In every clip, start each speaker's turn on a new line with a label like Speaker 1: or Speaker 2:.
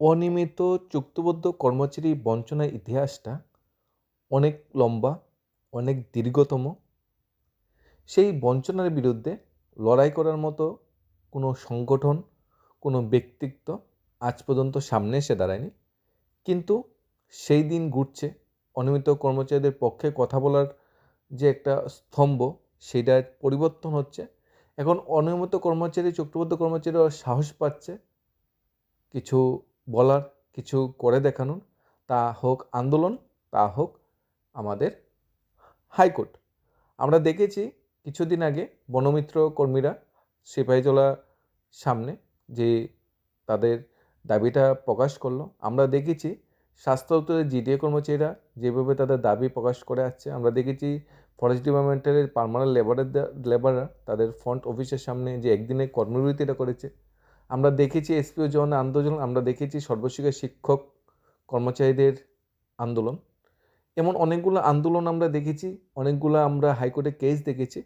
Speaker 1: অনিয়মিত চুক্তিবদ্ধ কর্মচারী বঞ্চনার ইতিহাসটা অনেক লম্বা, অনেক দীর্ঘতম। সেই বঞ্চনার বিরুদ্ধে লড়াই করার মতো কোনো সংগঠন, কোনো ব্যক্তিত্ব আজ পর্যন্ত সামনে এসে দাঁড়ায়নি। কিন্তু সেই দিন ঘুরছে অনিয়মিত কর্মচারীদের পক্ষে কথা বলার যে একটা স্তম্ভ সেটার পরিবর্তন হচ্ছে। এখন অনিয়মিত কর্মচারী, চুক্তিবদ্ধ কর্মচারীরা সাহস পাচ্ছে কিছু বলার কিছু করে দেখানোর, তা হোক আন্দোলন, তা হোক আমাদের হাইকোর্ট। আমরা দেখেছি কিছুদিন আগে বনমিত্র কর্মীরা সিপাহীজলা সামনে যে তাদের দাবিটা প্রকাশ করল, আমরা দেখেছি স্বাস্থ্য দপ্তরের জিডিএ কর্মচারীরা যেভাবে তাদের দাবি প্রকাশ করে আসছে, আমরা দেখেছি ফরেস্ট ডিপার্টমেন্টের পার্মানেন্ট লেবারের লেবাররা তাদের ফ্রন্ট অফিসের সামনে যে একদিনে কর্মবিরতিটা করেছে আমরা দেখেছি এসপিও জন আন্দোলন, আমরা দেখেছি সর্বশিক্ষা শিক্ষক কর্মচারীদের আন্দোলন। এমন অনেকগুলো আন্দোলন আমরা দেখেছি, অনেকগুলো আমরা হাইকোর্টে কেস দেখেছি।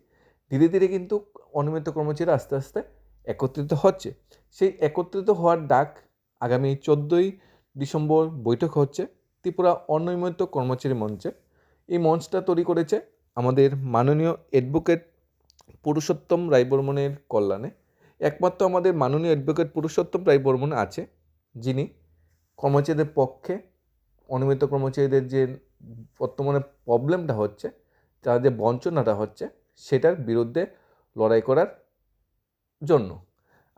Speaker 1: ধীরে ধীরে কিন্তু অনিয়মিত কর্মচারী আস্তে আস্তে একত্রিত হচ্ছে। সেই একত্রিত হওয়ার ডাক আগামী চোদ্দোই ডিসেম্বর বৈঠক হচ্ছে ত্রিপুরা অনিয়মিত কর্মচারী মঞ্চে। এই মঞ্চটা তৈরি করেছে আমাদের মাননীয় অ্যাডভোকেট পুরুষোত্তম রায়বর্মনের কল্যাণে। একমাত্র আমাদের মাননীয় অ্যাডভোকেট পুরুষোত্তম রায়বর্মন আছে, যিনি কর্মচারীদের পক্ষে অনিয়মিত কর্মচারীদের যে বর্তমানে প্রবলেমটা হচ্ছে, তার যে বঞ্চনাটা হচ্ছে, সেটার বিরুদ্ধে লড়াই করার জন্য।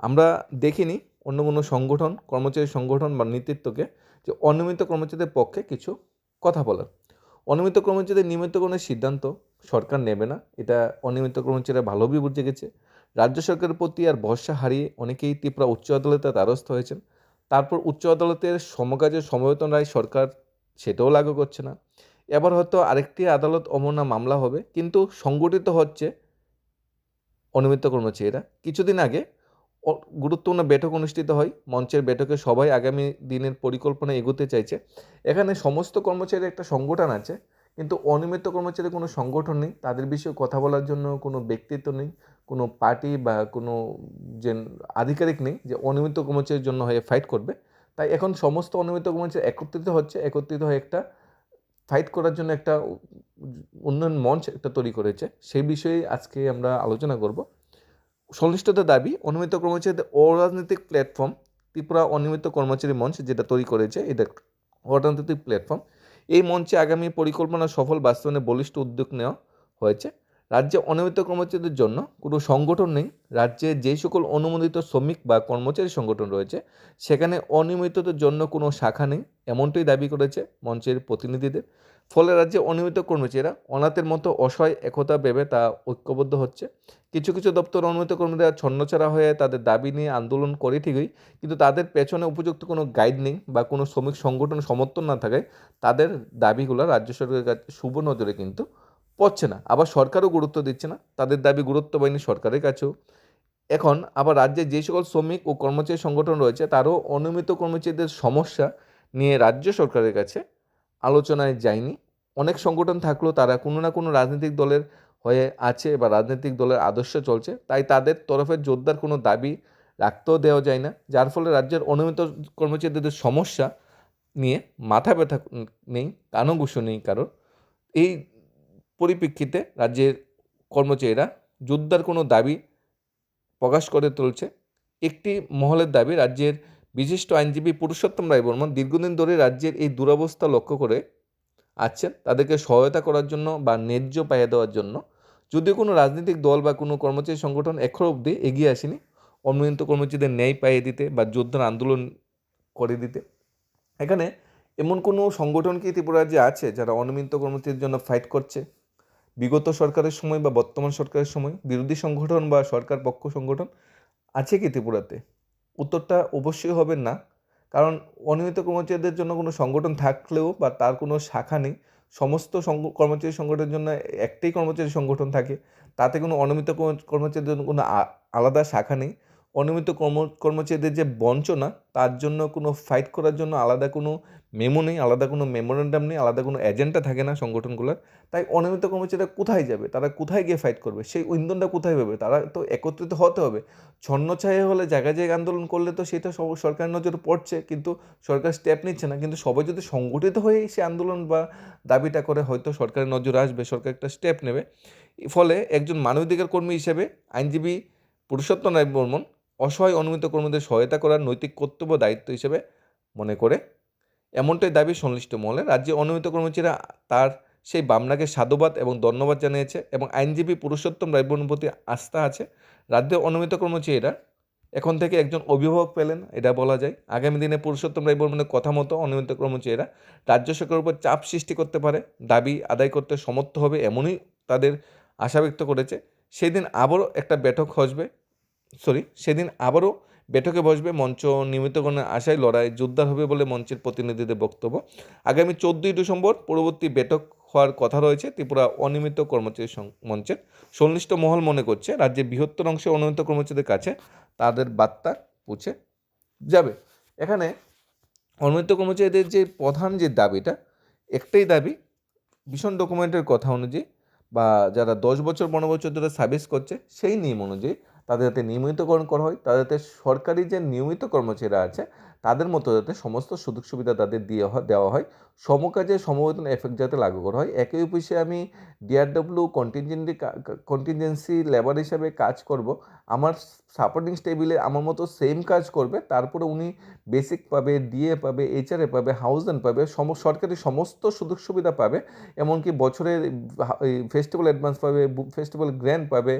Speaker 1: আমরা দেখিনি অন্য কোনো সংগঠন, কর্মচারী সংগঠন বা নেতৃত্বকে যে অনিয়মিত কর্মচারীদের পক্ষে কিছু কথা বলার। অনিয়মিত কর্মচারীদের নিয়মিতকরণের সিদ্ধান্ত সরকার নেবে না, এটা অনিয়মিত কর্মচারীরা ভালোভাবে বুঝে গেছে রাজ্য সরকারের প্রতি আর ভরসা হারিয়ে অনেকেই ত্রিপুরা উচ্চ আদালতে দ্বারস্থ হয়েছেন। তারপর উচ্চ আদালতের সমকাজের সমবেতন রায় সরকার সেটাও লাগু করছে না। এবার হয়তো আরেকটি আদালত অমনা মামলা হবে, কিন্তু সংগঠিত হচ্ছে অনিয়মিত কর্মচারীরা। কিছুদিন আগে গুরুত্বপূর্ণ বৈঠক অনুষ্ঠিত হয়, মঞ্চের বৈঠকে সবাই আগামী দিনের পরিকল্পনা এগোতে চাইছে। এখানে সমস্ত কর্মচারীর একটা সংগঠন আছে, কিন্তু অনিয়মিত কর্মচারী কোনো সংগঠন নেই। তাদের বিষয়ে কথা বলার জন্য কোনো ব্যক্তিত্ব নেই। কোনো পার্টি বা কোনো যে আধিকারিক নেই যে অনিয়মিত কর্মচারীর জন্য হয়ে ফাইট করবে, তাই এখন সমস্ত অনিয়মিত কর্মচারী একত্রিত হচ্ছে, একত্রিত হয়ে একটা ফাইট করার জন্য একটা উন্নয়ন মঞ্চ একটা তৈরি করেছে। সেই বিষয়ে আজকে আমরা আলোচনা করব। সংশ্লিষ্টতার দাবি, অনিয়মিত কর্মচারীদের অরাজনৈতিক প্ল্যাটফর্ম ত্রিপুরা অনিয়মিত কর্মচারী মঞ্চ যেটা তৈরি করেছে, এটা অরাজনৈতিক প্ল্যাটফর্ম এই মঞ্চে আগামী পরিকল্পনা সফল বাস্তবায়নে বলিষ্ঠ উদ্যোগ নেওয়া হয়েছে। রাজ্যে অনিয়মিত কর্মচারীদের জন্য কোনো সংগঠন নেই। রাজ্যে যে সকল অনুমোদিত শ্রমিক বা কর্মচারী সংগঠন রয়েছে, সেখানে অনিয়মিতদের জন্য কোনো শাখা নেই, এমনটাই দাবি করেছে মঞ্চের প্রতিনিধিদের। ফলে রাজ্যে অনিয়মিত কর্মচারীরা অনাথের মতো অসহায়, একতা ভেবে তা ঐক্যবদ্ধ হচ্ছে। কিছু কিছু দপ্তর অনিয়মিত কর্মীরা ছন্নছাড়া হয়ে তাদের দাবি নিয়ে আন্দোলন করে ঠিকই, কিন্তু তাদের পেছনে উপযুক্ত কোনো গাইড নেই বা কোনো শ্রমিক সংগঠন সমর্থন না থাকায় তাদের দাবিগুলো রাজ্য সরকারের কাছে শুভ নজরে কিন্তু পড়ছে না, আবার সরকারও গুরুত্ব দিচ্ছে না, তাদের দাবি গুরুত্ব পায়নি সরকারের কাছেও। এখন আবার রাজ্যে যে সকল শ্রমিক ও কর্মচারী সংগঠন রয়েছে, তারও অনিয়মিত কর্মচারীদের সমস্যা নিয়ে রাজ্য সরকারের কাছে আলোচনায় যায়নি। অনেক সংগঠন থাকলেও তারা কোনো না কোনো রাজনৈতিক দলের হয়ে আছে বা রাজনৈতিক দলের আদর্শ চলছে, তাই তাদের তরফের জোরদার কোনো দাবি রাখতেও দেওয়া যায় না, যার ফলে রাজ্যের অনিয়মিত কর্মচারীদের সমস্যা নিয়ে মাথা ব্যথা নেই কানগুসো নেই কারোর। এই পরিপ্রেক্ষিতে রাজ্যের কর্মচারীরা যোদ্ধার কোনো দাবি প্রকাশ করে তুলছে। একটি মহলের দাবি, রাজ্যের বিশিষ্ট আইনজীবী পুরুষোত্তম রায় বর্মন দীর্ঘদিন ধরে রাজ্যের এই দুরবস্থা লক্ষ্য করে আছেন। তাদেরকে সহায়তা করার জন্য বা ন্যায্য পাইয়ে দেওয়ার জন্য যদিও কোনো রাজনৈতিক দল বা কোনো কর্মচারী সংগঠন এখনও অবধি এগিয়ে আসেনি অনিয়মিত কর্মচারীদের ন্যায় পাইয়ে দিতে বা যোদ্ধার আন্দোলন করে দিতে। এখানে এমন কোনো সংগঠন কি ত্রিপুরা রাজ্যে আছে যারা অনিয়মিত কর্মচারীর জন্য ফাইট করছে? বিগত সরকারের সময় বা বর্তমান সরকারের সময় বিরোধী সংগঠন বা সরকার পক্ষ সংগঠন আছে কি ত্রিপুরাতে? উত্তরটা অবশ্যই হবে না। কারণ অনিয়মিত কর্মচারীদের জন্য কোনো সংগঠন থাকলেও বা তার কোনো শাখা নেই। সমস্ত কর্মচারী সংগঠনের জন্য একটাই কর্মচারী সংগঠন থাকে। তাতে কোনো অনিয়মিত কর্মচারীদের জন্য কোনো আলাদা শাখা নেই। অনিয়মিত কর্ম, কর্মচারীদের যে বঞ্চনা, তার জন্য কোনো ফাইট করার জন্য আলাদা কোনো মেমো নেই, আলাদা কোনো মেমোরেন্ডাম নেই, আলাদা কোনো এজেন্ডা থাকে না সংগঠনগুলোর। তাই অনিয়মিত কর্মচারীরা কোথায় যাবে? তারা কোথায় গিয়ে ফাইট করবে? সেই ইন্ধনটা কোথায় পাবে? তারা তো একত্রিত হতে হবে। ছন্ন ছন্নছায়া হলে জায়গায় জায়গায় আন্দোলন করলে তো সেটা সব সরকারের নজরে পড়ছে, কিন্তু সরকার স্টেপ নিচ্ছে না। কিন্তু সবাই যদি সংগঠিত হয়েই সে আন্দোলন বা দাবিটা করে, হয়তো সরকারের নজরে আসবে, সরকার একটা স্টেপ নেবে। ফলে একজন মানবাধিকার কর্মী হিসেবে আইনজীবী পুরুষোত্তম রায় বর্মন অসহায় অনুমিত কর্মীদের সহায়তা করার নৈতিক কর্তব্য দায়িত্ব হিসেবে মনে করে। এমনটাই দাবি সংশ্লিষ্ট মহলে। রাজ্যে অনুমিত কর্মচারীরা তার সেই বামনাকে সাধুবাদ এবং ধন্যবাদ জানিয়েছে এবং আইনজীবী পুরুষোত্তম রায়বর্মন প্রতি আস্থা আছে। রাজ্যে অনুমিত কর্মচারীরা এখন থেকে একজন অভিভাবক পেলেন, এটা বলা যায়। আগামী দিনে পুরুষোত্তম রায়বর্মনের কথা মতো অনিয়মিত কর্মচারীরা রাজ্য সরকারের উপর চাপ সৃষ্টি করতে পারে, দাবি আদায় করতে সমর্থ হবে, এমনই তাদের আশা ব্যক্ত করেছে। সেদিন আবারও একটা বৈঠক হসবে। সরি, সেদিন আবারও বেঠকে বসবে মঞ্চ নিয়মিতকরণের আশায় লড়াই জোরদার হবে বলে মঞ্চের প্রতিনিধিদের বক্তব্য। আগামী চোদ্দই ডিসেম্বর পরবর্তী বেঠক হওয়ার কথা রয়েছে ত্রিপুরা অনিয়মিত কর্মচারী মঞ্চের। সংশ্লিষ্ট মহল মনে করছে, রাজ্যের বৃহত্তর অংশে অনিয়মিত কর্মচারীদের কাছে তাদের বার্তা পৌঁছে যাবে। এখানে অনিয়মিত কর্মচারীদের যে প্রধান যে দাবিটা, একটাই দাবি, ভীষণ ডকুমেন্টের কথা অনুযায়ী বা যারা দশ বছর, পনেরো বছর ধরে সার্ভিস করছে, সেই নিয়ম অনুযায়ী তাদের যাতে নিয়মিতকরণ করা হয় তাদের সরকারি যে নিয়মিত কর্মচারীরা আছে তাদের মতো যাতে সমস্ত সুযোগ সুবিধা তাদের দিয়ে দেওয়া হয়। সমকাজে সমবেতন এফেক্ট যাতে লাগু করা হয়। একই অফিসে আমি ডিআরডব্লিউ কন্টিনজেন্সি কন্টিনজেন্সি লেবার হিসাবে কাজ করব। আমার সাপোর্টিং টেবিলে আমার মতো সেম কাজ করবে। তারপরে উনি বেসিক পাবে ডিএ পাবে এইচআরএ পাবে হাউজেন পাবে, সম, সরকারি সমস্ত সুযোগ সুবিধা পাবে। এমনকি বছরের ফেস্টিভ্যাল অ্যাডভান্স পাবে ফেস্টিভ্যাল গ্র্যান্ড পাবে,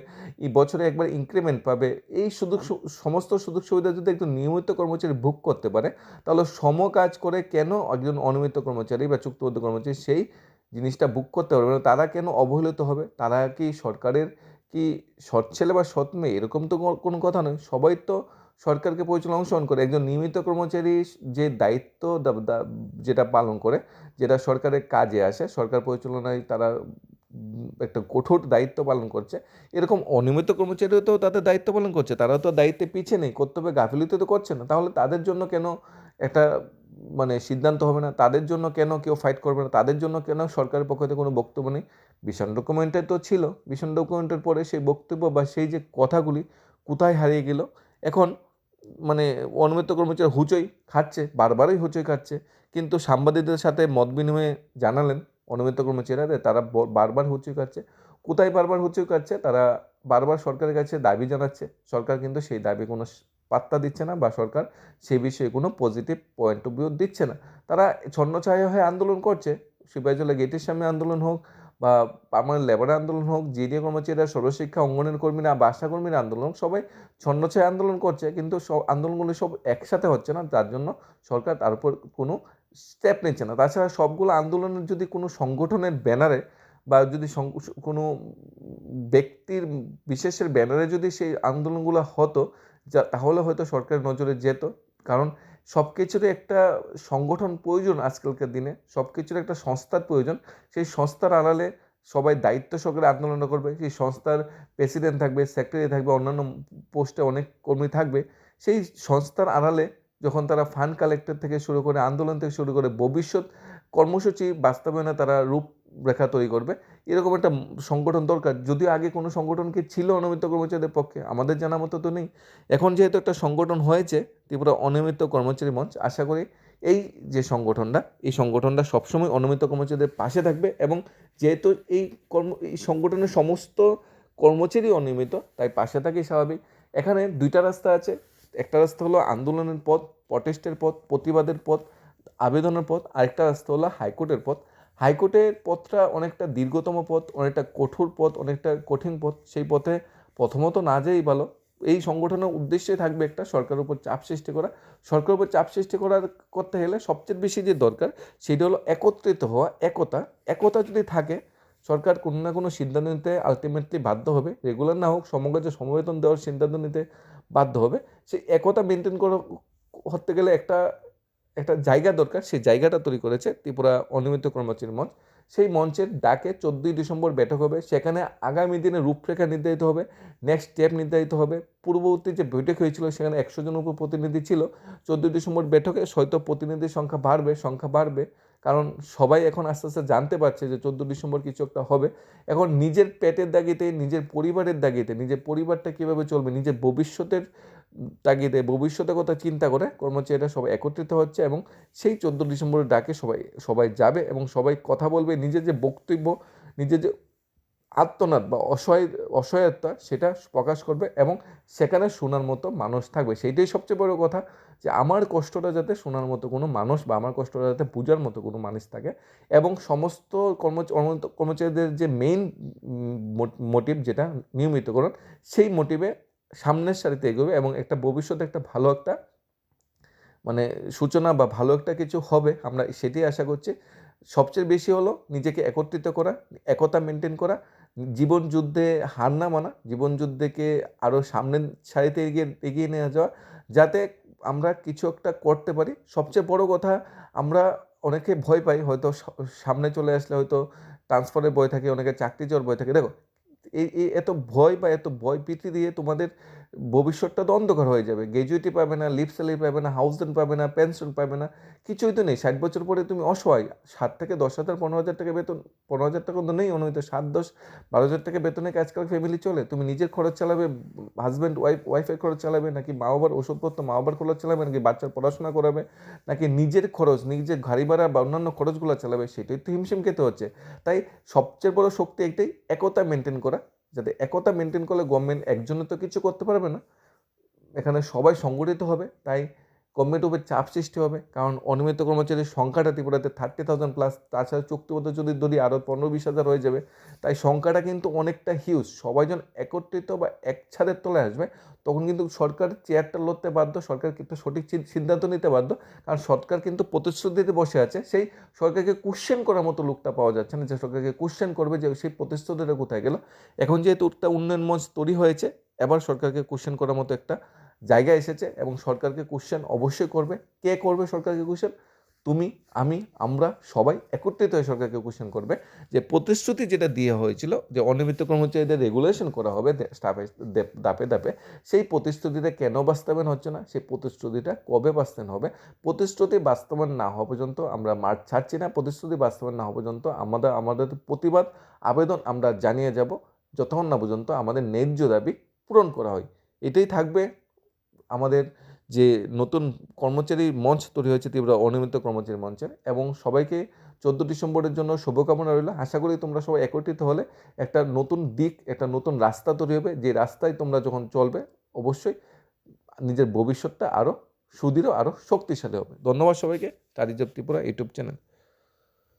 Speaker 1: এই বছরে একবার ইনক্রিমেন্ট পাবে। এই সুযোগ সমস্ত সুযোগ সুবিধা যদি একজন নিয়মিত কর্মচারী ভোগ করতে পারে। তাহলে সম কাজ করে কেন একজন অনিয়মিত কর্মচারী বা চুক্তিবদ্ধ কর্মচারী সেই জিনিসটা বুক করতে পারবে তারা কেন অবহেলিত হবে? তারা কি সরকারের কি সৎ ছেলে বা সৎ মেয়ে? এরকম তো কোনো- কথা নয়। সবাই তো সরকারকে পরিচালনা অংশগ্রহণ করে। একজন নিয়মিত কর্মচারী যে দায়িত্ব যেটা পালন করে, যেটা সরকারের কাজে আসে, সরকার পরিচালনায় তারা একটা কঠোর দায়িত্ব পালন করছে। এরকম অনিয়মিত কর্মচারীও তো তাদের দায়িত্ব পালন করছে। তারাও তো দায়িত্বে পিছিয়ে নেই, কর্তব্যে গাফিলিত তো করছে না। তাহলে তাদের জন্য কেন একটা মানে সিদ্ধান্ত হবে না? তাদের জন্য কেন কেউ ফাইট করবে না? তাদের জন্য কেন সরকারের পক্ষ থেকে কোনো বক্তব্য নেই? ভীষণ ডকুমেন্টে তো ছিল। ভীষণ ডকুমেন্টের পরে সেই বক্তব্য বা সেই যে কথাগুলি কোথায় হারিয়ে গেল? এখন মানে অনুমিত কর্মচারী হুচই খাচ্ছে, বারবারই হুচই খাচ্ছে। কিন্তু সাংবাদিকদের সাথে মত বিনিময়ে জানালেন অনুমিত কর্মচারীরা তারা বারবার হুচই খাচ্ছে। কোথায় বারবার হুচই খাচ্ছে? তারা বারবার সরকারের কাছে দাবি জানাচ্ছে। সরকার কিন্তু সেই দাবি কোনো পাত্তা দিচ্ছে না বা সরকার সেই বিষয়ে কোনো পজিটিভ পয়েন্ট অফ ভিউ দিচ্ছে না। তারা ছন্নছায়া হয়ে আন্দোলন করছে। সিপাহীজলা গেটের সামনে আন্দোলন হোক বা আমার লেবার আন্দোলন হোক, জিডিএ কর্মচারীরা সর্বশিক্ষা অঙ্গনের কর্মীরা বা আশা কর্মীরা আন্দোলন হোক সবাই ছন্নছায়া আন্দোলন করছে, কিন্তু সব আন্দোলনগুলো সব একসাথে হচ্ছে না, তার জন্য সরকার তার উপর কোনো স্টেপ নিচ্ছে না। তাছাড়া সবগুলো আন্দোলনের যদি কোনো সংগঠনের ব্যানারে বা যদি কোনো ব্যক্তির বিশেষের ব্যানারে যদি সেই আন্দোলনগুলো হতো, যা, তাহলে হয়তো সরকারের নজরে যেত, কারণ সব কিছুরই একটা সংগঠন প্রয়োজন আজকালকার দিনে সব কিছুর একটা সংস্থার প্রয়োজন। সেই সংস্থার আড়ালে সবাই দায়িত্ব সহকারে আন্দোলন করবে, সেই সংস্থার প্রেসিডেন্ট থাকবে, সেক্রেটারি থাকবে, অন্যান্য পোস্টে অনেক কর্মী থাকবে। সেই সংস্থার আড়ালে যখন তারা ফান্ড কালেক্টর থেকে শুরু করে, আন্দোলন থেকে শুরু করে, ভবিষ্যৎ কর্মসূচি বাস্তবায়নে তারা রূপরেখা তৈরি করবে। এরকম একটা সংগঠন দরকার। যদিও আগে কোনো সংগঠন কি ছিল অনিয়মিত কর্মচারীদের পক্ষে? আমাদের জানা মতো তো নেই। এখন যেহেতু একটা সংগঠন হয়েছে, ত্রিপুরা অনিয়মিত কর্মচারী মঞ্চ, আশা করি এই যে সংগঠনটা, এই সংগঠনটা সবসময় অনিয়মিত কর্মচারীদের পাশে থাকবে এবং যেহেতু এই কর্ম, এই সংগঠনের সমস্ত কর্মচারী অনিয়মিত, তাই পাশে থাকেই স্বাভাবিক। এখানে দুইটা রাস্তা আছে। একটা রাস্তা হলো আন্দোলনের পথ প্রটেস্টের পথ, প্রতিবাদের পথ, আবেদনের পথ, আরেকটা রাস্তা হলো হাইকোর্টের পথ। হাইকোর্টের পথটা অনেকটা দীর্ঘতম পথ, অনেকটা কঠোর পথ, অনেকটা কঠিন পথ, সেই পথে প্রথমত না যেই ভালো। এই সংগঠনের উদ্দেশ্যে থাকবে একটা সরকারের উপর চাপ সৃষ্টি করা। সরকারের উপর চাপ সৃষ্টি করার করতে গেলে সবচেয়ে বেশি যে দরকার, সেটা হলো একত্রিত হওয়া, একতা। একতা যদি থাকে, সরকার কোনো না কোনো সিদ্ধান্ত নিতে আলটিমেটলি বাধ্য হবে। রেগুলার না হোক, সমগ্র যে সমবেতন দেওয়ার সিদ্ধান্ত নিতে বাধ্য হবে। সেই একতা মেনটেন করা করতে গেলে একটা একটা জায়গা দরকার, সেই জায়গাটা তৈরি করেছে ত্রিপুরা অনিয়মিত কর্মচারী মঞ্চ। সেই মঞ্চের ডাকে চোদ্দোই ডিসেম্বর বৈঠক হবে, সেখানে আগামী দিনে রূপরেখা নির্ধারিত হবে নেক্সট স্টেপ নির্ধারিত হবে। পূর্ববর্তী যে বৈঠক হয়েছিল, সেখানে একশো জন উপর প্রতিনিধি ছিল। চোদ্দোই ডিসেম্বর বৈঠকে হয়তো প্রতিনিধির সংখ্যা বাড়বে সংখ্যা বাড়বে, কারণ সবাই এখন আস্তে আস্তে জানতে পারছে যে চোদ্দ ডিসেম্বর কিছু একটা হবে। এখন নিজের পেটের দাগিতে, নিজের পরিবারের দাগিতে, নিজের পরিবারটা কীভাবে চলবে, নিজের ভবিষ্যতের তাগিদে ভবিষ্যতের কথা চিন্তা করে কর্মচারীরা সবাই একত্রিত হচ্ছে এবং সেই চোদ্দ ডিসেম্বরের ডাকে সবাই সবাই যাবে এবং সবাই কথা বলবে। নিজের যে বক্তব্য, নিজের যে আত্মনাদ বা অসহায়, অসহায়তা সেটা প্রকাশ করবে এবং সেখানে শোনার মতো মানুষ থাকবে। সেইটাই সবচেয়ে বড় কথা যে আমার কষ্টটা যাতে শোনার মতো কোনো মানুষ বা আমার কষ্টটা যাতে বোঝার মতো কোনো মানুষ থাকে এবং সমস্ত কর্মচ কর্মচারীদের যে মেইন মোটিভ যেটা নিয়মিতকরণ, সেই মোটিভে সামনের সারিতে এগোবে এবং একটা ভবিষ্যতে একটা ভালো একটা মানে সূচনা বা ভালো একটা কিছু হবে। আমরা সেটাই আশা করছি। সবচেয়ে বেশি হলো নিজেকে একত্রিত করা, একতা মেনটেন করা, জীবন যুদ্ধে হার না মানা, জীবন যুদ্ধকে আরও সামনের সারিতে এগিয়ে এগিয়ে নিয়ে যাওয়া, যাতে আমরা কিছু একটা করতে পারি। সবচেয়ে বড় কথা, আমরা অনেকে ভয় পাই, হয়তো সামনে চলে আসলে হয়তো ট্রান্সফারের বই থাকে অনেকে চাকরি যাওয়ার বই থাকে। দেখো এই এত ভয় বা এত ভয় প্রীতি দিয়ে তোমাদের ভবিষ্যৎটা তো অন্ধকার হয়ে যাবে। গ্র্যাজুয়েটি পাবে না, লিপ স্যালারি পাবে না, হাউস রেন্ট পাবে না পেনশন পাবে না, কিছুই তো নেই। ষাট বছর পরে তুমি অসহায়, সাত থেকে দশ হাজার, পনেরো হাজার টাকা বেতন, পনেরো হাজার টাকা তো নেই অনুমিত সাত, দশ, বারো হাজার টাকা বেতনে আজকাল ফ্যামিলি চলে? তুমি নিজের খরচ চালাবে হাজব্যান্ড ওয়াইফ ওয়াইফের খরচ চালাবে, নাকি মা বাবার ওষুধপত্র, মা বাবার খরচ চালাবে, নাকি বাচ্চার পড়াশোনা করাবে, নাকি নিজের খরচ, নিজের গাড়ি ভাড়া বা অন্যান্য খরচগুলো চালাবে? সেটাই তো হিমশিম খেতে হচ্ছে। তাই সবচেয়ে বড় শক্তি একটাই, একতা মেনটেন করা। যাতে একতা মেনটেন করলে গভর্নমেন্ট একজনে তো কিছু করতে পারবে না। এখানে সবাই সংগঠিত হবে, তাই গভর্নমেন্টের উপর চাপ সৃষ্টি হবে, কারণ অনিয়মিত কর্মচারীর সংখ্যাটা ত্রিপুরাতে থার্টি থাউজেন্ড প্লাস তাছাড়া চুক্তিবদ্ধ যদি ধরি আরও পনেরো বিশ হাজার হয়ে যাবে, তাই সংখ্যাটা কিন্তু অনেকটা হিউজ সবাই যখন একত্রিত বা এক ছাদের তলায় আসবে, তখন কিন্তু সরকার চেয়ারটা লড়তে বাধ্য, সরকার কিন্তু সঠিক সিদ্ধান্ত নিতে বাধ্য, কারণ সরকার কিন্তু প্রতিশ্রুতিতে বসে আছে, সেই সরকারকে কোশ্চেন করার মতো লোকটা পাওয়া যাচ্ছে না, যে সরকারকে কোশ্চেন করবে যে সেই প্রতিশ্রুতিটা কোথায় গেল। এখন যেহেতু একটা উন্নয়ন মঞ্চ তৈরি হয়েছে, এবার সরকারকে কোশ্চেন করার মতো একটা জায়গা এসেছে এবং সরকারকে কোশ্চেন অবশ্যই করবে। কে করবে সরকারকে কোশ্চেন তুমি, আমি, আমরা সবাই একত্রিত হয়ে সরকারকে কোশ্চেন করবে। যে প্রতিশ্রুতি যেটা দেওয়া হয়েছিল যে অনিয়মিত কর্মচারীদের রেগুলেশন করা হবে স্টাফে দাপে দাপে সেই প্রতিশ্রুতিটা কেন বাস্তবায়ন হচ্ছে না? সেই প্রতিশ্রুতিটা কবে বাস্তবায়ন হবে? প্রতিশ্রুতি বাস্তবায়ন না হওয়া পর্যন্ত আমরা মাঠ ছাড়ছি না। প্রতিশ্রুতি বাস্তবায়ন না হওয়া পর্যন্ত আমাদের আমাদের প্রতিবাদ, আবেদন আমরা জানিয়ে যাব। যতক্ষণ না পর্যন্ত আমাদের ন্যায্য দাবি পূরণ করা হয়। এটাই থাকবে আমাদের যে নতুন কর্মচারী মঞ্চ তৈরি হয়েছে তীব্র অনিয়মিত কর্মচারী মঞ্চের এবং সবাইকে চোদ্দ ডিসেম্বরের জন্য শুভকামনা রইল। আশা করি তোমরা সবাই একত্রিত হলে একটা নতুন দিক, একটা নতুন রাস্তা তৈরি হবে। যে রাস্তায় তোমরা যখন চলবে, অবশ্যই নিজের ভবিষ্যৎটা আরও সুদৃঢ় আরও শক্তিশালী হবে। ধন্যবাদ সবাইকে। টারিজব ত্রিপুরা ইউটিউব চ্যানেল।